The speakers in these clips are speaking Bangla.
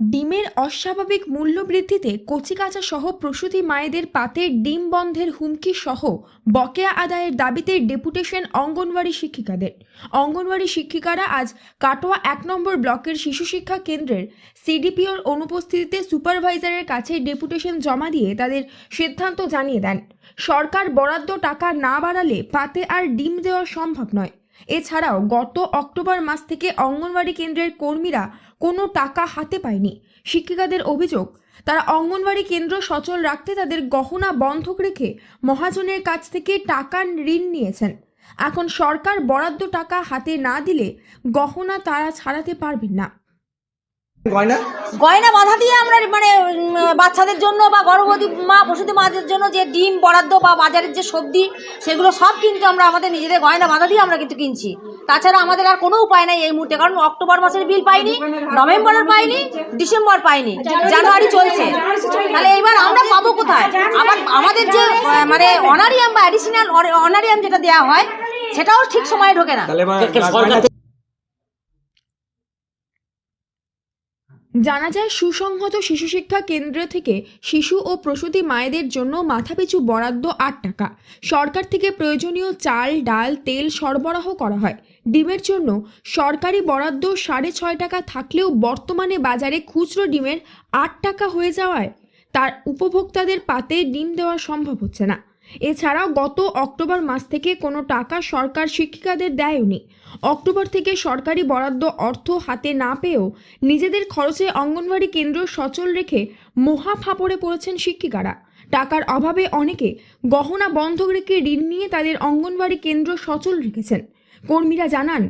ডিমের অস্বাভাবিক মূল্য বৃদ্ধিতে কচিকাঁচা সহ প্রসূতি মায়েদের পাতে ডিম বন্ধের হুমকি সহ বকেয়া আদায়ের দাবিতে ডেপুটেশন অঙ্গনওয়াড়ি শিক্ষিকাদের। অঙ্গনওয়াড়ি শিক্ষিকারা আজ কাটোয়া এক নম্বর ব্লকের শিশু শিক্ষা কেন্দ্রের সিডিপিওর অনুপস্থিতিতে সুপারভাইজারের কাছে ডেপুটেশন জমা দিয়ে তাদের সিদ্ধান্ত জানিয়ে দেন। সরকার বরাদ্দ টাকা না বাড়ালে পাতে আর ডিম দেওয়া সম্ভব নয়। এছাড়াও গত অক্টোবর মাস থেকে অঙ্গনওয়াড়ি কেন্দ্রের কর্মীরা কোনো টাকা হাতে পায়নি। শিক্ষিকাদের অভিযোগ তারা অঙ্গনওয়াড়ি কেন্দ্র সচল রাখতে তাদের গহনা বন্ধক রেখে মহাজনের কাছ থেকে টাকা ঋণ নিয়েছেন। এখন সরকার বরাদ্দ টাকা হাতে না দিলে গহনা তারা ছাড়াতে পারবেন না। গয়না? গয়না বাধা দিয়ে আমরা মানে বাচ্চাদের জন্য বা গর্ভবতী মা প্রসূতি মাদের জন্য যে ডিম বরাদ্দ বা বাজারের যে সবজি সেগুলো সব কিন্তু আমরা আমাদের নিজেদের গয়না বাঁধা দিয়ে আমরা কিন্তু কিনছি। তাছাড়া আমাদের আর কোনো উপায় নাই এই মুহূর্তে কারণ অক্টোবর মাসের বিল পাইনি নভেম্বরের পাইনি ডিসেম্বর পাইনি জানুয়ারি চলছে। তাহলে এইবার আমরা পাবো কোথায়? আবার আমাদের যে মানে অনারিয়াম বা অ্যাডিশনাল অনারিয়াম যেটা দেওয়া হয় সেটাও ঠিক সময়ে ঢোকে না তাহলে এবার সরকার গয়না জানা যায় সুসংহত শিশু শিক্ষা কেন্দ্র থেকে শিশু ও প্রসূতি মায়েদের জন্য মাথাপিছু বরাদ্দ আট টাকা। সরকার থেকে প্রয়োজনীয় চাল, ডাল, তেল সরবরাহ করা হয়। ডিমের জন্য সরকারি বরাদ্দ সাড়ে ছয় টাকা থাকলেও বর্তমানে বাজারে খুচরো ডিমের আট টাকা হয়ে যাওয়ায় তার উপভোক্তাদের পাতে ডিম দেওয়া সম্ভব হচ্ছে না। এছাড়াও গত অক্টোবর মাস থেকে কোনো টাকা সরকার শিক্ষিকাদের দেয়নি। অক্টোবর থেকে সরকারি বরাদ্দ অর্থ হাতে না পেয়েও নিজেদের খরচে অঙ্গনওয়াড়ি কেন্দ্র সচল রেখে মহা ফাপড়ে পড়েছেন শিক্ষিকারা। টাকার অভাবে অনেকে গহনা বন্ধক রেখে ঋণ নিয়ে তাদের অঙ্গনওয়াড়ি কেন্দ্র সচল রেখেছেন। কর্মীরা জানান,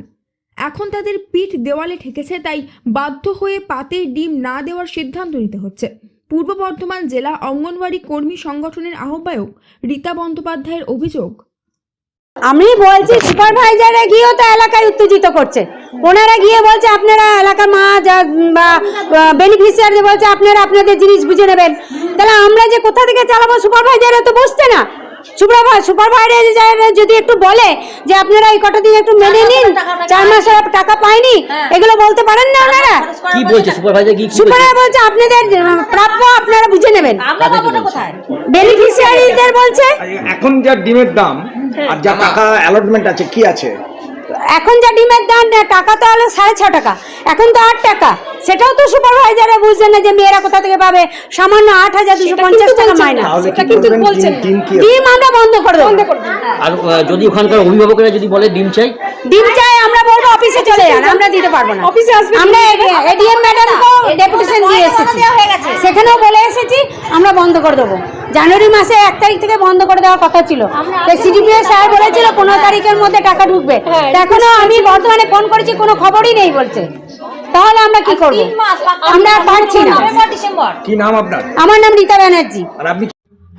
এখন তাদের পিঠ দেওয়ালে ঠেকেছে, তাই বাধ্য হয়ে পাতে ডিম না দেওয়ার সিদ্ধান্ত নিতে হচ্ছে। পূর্ব বর্ধমান জেলা অঙ্গনওয়াড়ি কর্মী সংগঠনের আহ্বায়ক রীতা বন্দ্যোপাধ্যায়ের অভিযোগ। আমি বলছি সুপারভাইজারে গিয়েও তো এলাকায় উত্তেজিত করছে। ওনারা গিয়ে বলছে, আপনারা এলাকার মা বা বেনিফিশিয়ারি বলছে, আপনারা আপনাদের জিনিস বুঝে নেবেন। তাহলে আমরা যে কোথা থেকে চালাবো সুপারভাইজারে তো বসছে না। সুপারভাইজার যদি একটু বলে যে আপনারা এই কটা দিন একটু মেনে নিন চার মাস টাকা পাইনি এগুলো বলতে পারেন না ওনারা কি বলছে সুপারভাইজার কি সুপারভাইজার বলছে? আপনাদের প্রাপ্য আপনারা বুঝে নেবেন। বেনিফিশিয়ারিদের বলছে? এখন যা ডিমের দাম আর যা টাকা অ্যালটমেন্ট আছে কি আছে? এখন যা ডিমের দাম টাকা তো হলো সাড়ে ছ টাকা। এখন তো আট টাকা। সেটাও তো সুপারভাইজারে বুঝছে না যে মেয়েরা কোথা থেকে পাবে? সামান্য আট হাজার দুশো পঞ্চাশ টাকা মাইনা তাহলে কি করবেন? ডিম- আমরা বন্ধ করে দেবো। আর যদি ওখানকার অভিভাবকেরা যদি বলে ডিম চাই? ডিম চাই আমরা বলব অফিসে চলে যান আমরা দিতে পারব না। অফিসে আসবে আমরা এডিএম ম্যাডামকেও ডেপুটেশন দিয়ে এসেছি হয়ে গেছে। সেখানেও বলে এসেছি আমরা বন্ধ করে দেবো। জানুয়ারি মাসে এক তারিখ থেকে বন্ধ করে দেওয়ার কথা ছিল। সিডিপিও স্যার বলেছিল পনেরো তারিখের মধ্যে টাকা ঢুকবে। এখনও আমি বর্তমানে ফোন করেছি কোনো খবরই নেই বলছে। তাহলে আমরা কি করব তিন মাস বা- আমরা আর পারছি না। কি নাম আপনার? আমার নাম রীতা ব্যানার্জি। আর আপনি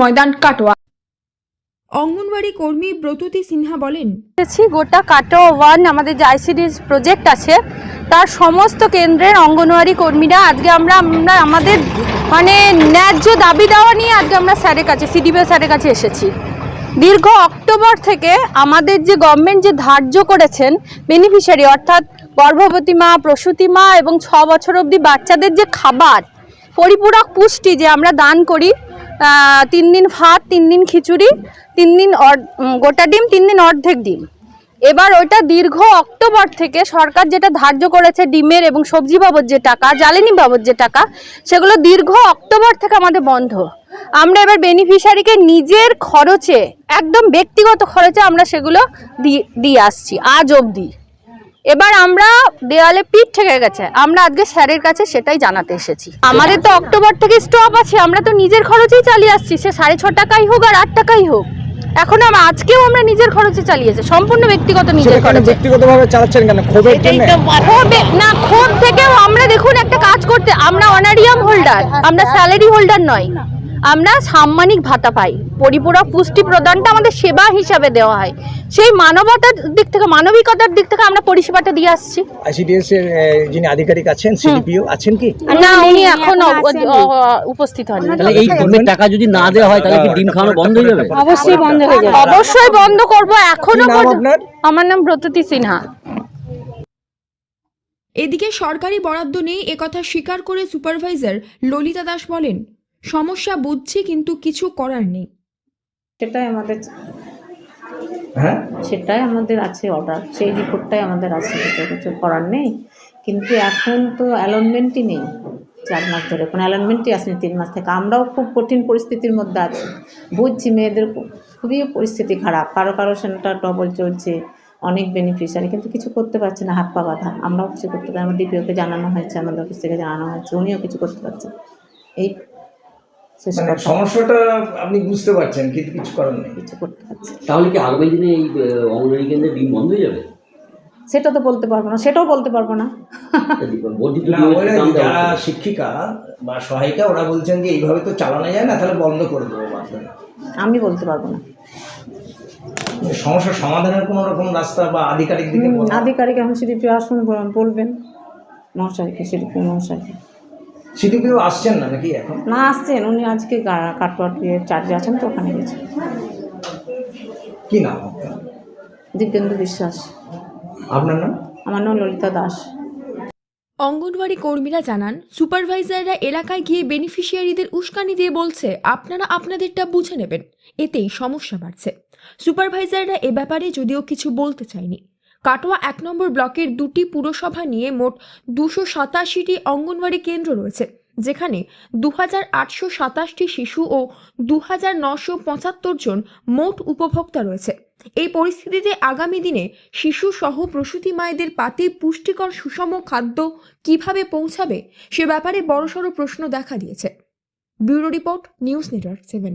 ময়দান কাটোয়া। অঙ্গনওয়াড়ি কর্মী ব্রততী সিনহা বলেন এসেছি গোটা কাটো ওয়ান আমাদের যে আইসিডি প্রজেক্ট আছে তার সমস্ত কেন্দ্রের অঙ্গনওয়াড়ি কর্মীরা আজকে আমরা আমরা আমাদের মানে ন্যায্য দাবি দেওয়া নিয়ে আজকে আমরা স্যারের কাছে সিডিপিও স্যারের কাছে এসেছি। দীর্ঘ অক্টোবর থেকে আমাদের যে গভর্নমেন্ট যে ধার্য করেছেন বেনিফিশিয়ারি অর্থাৎ গর্ভবতী মা প্রসূতি মা এবং ছ বছর অবধি বাচ্চাদের যে খাবার পরিপূরক পুষ্টি যে আমরা দান করি তিন দিন ভাত, তিন দিন খিচুড়ি, তিন দিন গোটা ডিম, তিন দিন অর্ধেক ডিম। এবার ওইটা দীর্ঘ অক্টোবর থেকে সরকার যেটা ধার্য করেছে ডিমের এবং সবজি বাবদ যে টাকা, জ্বালানি বাবদ যে টাকা, সেগুলো দীর্ঘ অক্টোবর থেকে আমাদের বন্ধ। আমরা এবার বেনিফিশিয়ারিকে নিজের খরচে, একদম ব্যক্তিগত খরচে আমরা সেগুলো দিয়ে আসছি, আজ অবধি। এবার আমরা দেওয়ালে পিঠ ঠেকে গেছে। আমরা আজকে স্যারের কাছে সেটাই জানাতে এসেছি। আমাদের তো অক্টোবর থেকে স্টপ আছে আমরা তো নিজের খরচেই চালিয়ে আসছি। সে সাড়ে ছ টাকাই হোক আর আট টাকাই হোক। এখন আমরা আজকেও আমরা নিজের খরচে চালিয়েছি সম্পূর্ণ ব্যক্তিগত নিজের খরচে। ব্যক্তিগতভাবে চালাচ্ছেন কেন? ক্ষোভের ক্ষোভে না ক্ষোভ থেকেও আমরা দেখুন একটা কাজ করতে আমরা অনারিয়াম হোল্ডার আমরা স্যালারি হোল্ডার নয়। আমরা সাম্মানিক ভাতা পাই পরিপূরক পুষ্টি প্রদানটা আমাদের সেবা হিসাবে দেওয়া হয় সেই মানবতার দিক থেকে মানবিকতার দিক থেকে আমরা পরিষেবাটা দিয়ে আসছি আইসিডিএস এর যিনি আধিকারিক আছেন সিডিপিও আছেন কি না উনি এখন উপস্থিত হন তাহলে এই টাকা যদি না দেওয়া হয় তাহলে কি ডিম খাওয়ানো বন্ধ হয়ে যাবে অবশ্যই বন্ধ হয়ে যাবে অবশ্যই বন্ধ করব এখনও? আমার নাম ব্রততী সিনহা এদিকে সরকারি বরাদ্দ নেই একথা স্বীকার করে সুপারভাইজার ললিতা দাস বলেন সমস্যা বুঝছি কিন্তু কিছু করার নেই। সেটাই আমাদের হ্যাঁ? সেটাই আমাদের আছে অর্ডার সেই রিপোর্টটাই আমাদের আছে সেটা কিছু করার নেই। কিন্তু এখন তো অ্যালনমেন্টই নেই চার মাস ধরে কোনো অ্যালনমেন্টই আসেনি তিন মাস থেকে। আমরাও খুব কঠিন পরিস্থিতির মধ্যে আছি। বুঝছি মেয়েদের খুবই পরিস্থিতি খারাপ। কারও কারও সেন্টার ডবল চলছে অনেক বেনিফিশিয়ারি কিন্তু কিছু করতে পারছে না হাত পা বাঁধা। আমরাও কিছু করতে পারি আমার ডিপিওকে জানানো হয়েছে আমাদের অফিস থেকে জানানো হয়েছে উনিও কিছু করতে পারছে। এই শেষ মানে সমস্যাটা আপনি বুঝতে পারছেন কিন্তু কিছু করার নেই। কিছু করতে পারছি তাহলে কি আগামী দিনে এই অঙ্গনওয়াড়ি কেন্দ্রে ডিম বন্ধ হয়ে যাবে? সেটা তো বলতে পারব না সেটাও বলতে পারব না। যারা শিক্ষিকা বা সহায়িকা ওরা বলছেন যে এইভাবে তো চালানো যায় না তাহলে বন্ধ করে দেবো আমি বলতে পারব না। সমস্যার সমাধানের কোনো রকম রাস্তা বা আধিকারিক দিকে আধিকারিক এখন সিডিপি আসুন বল- বলবেন। মহাশয়কে সিডিপি মহাশয়কে। সিডিপিও আসছেন না নাকি এখন? না আসছেন। উনি আজকে কাটপাটিয়ে চার্জে আছেন তো ওখানে গেছেন। কি নাম আপনার? দিব্যেন্দু বিশ্বাস। আপনার নাম? আমার নাম ললিতা দাস। অঙ্গনওয়াড়ি কর্মীরা জানান সুপারভাইজাররা এলাকায় গিয়ে বেনিফিশিয়ারিদের উস্কানি দিয়ে বলছে আপনারা আপনাদেরটা বুঝে নেবেন। এতেই সমস্যা বাড়ছে। সুপারভাইজাররা এ ব্যাপারে যদিও কিছু বলতে চায়নি। কাটোয়া এক নম্বর ব্লকের দুটি পুরসভা নিয়ে মোট দুশো সাতাশিটি অঙ্গনওয়াড়ি কেন্দ্র রয়েছে, যেখানে দু হাজার আটশো সাতাশটি শিশু ও দু হাজার নশো পঁচাত্তর জন মোট উপভোক্তা রয়েছে। এই পরিস্থিতিতে আগামী দিনে শিশু সহ প্রসূতি মায়েদের পাতে পুষ্টিকর সুষম খাদ্য কীভাবে পৌঁছাবে, সে ব্যাপারে বড়সড় প্রশ্ন দেখা দিয়েছে। Bureau report, news network seven.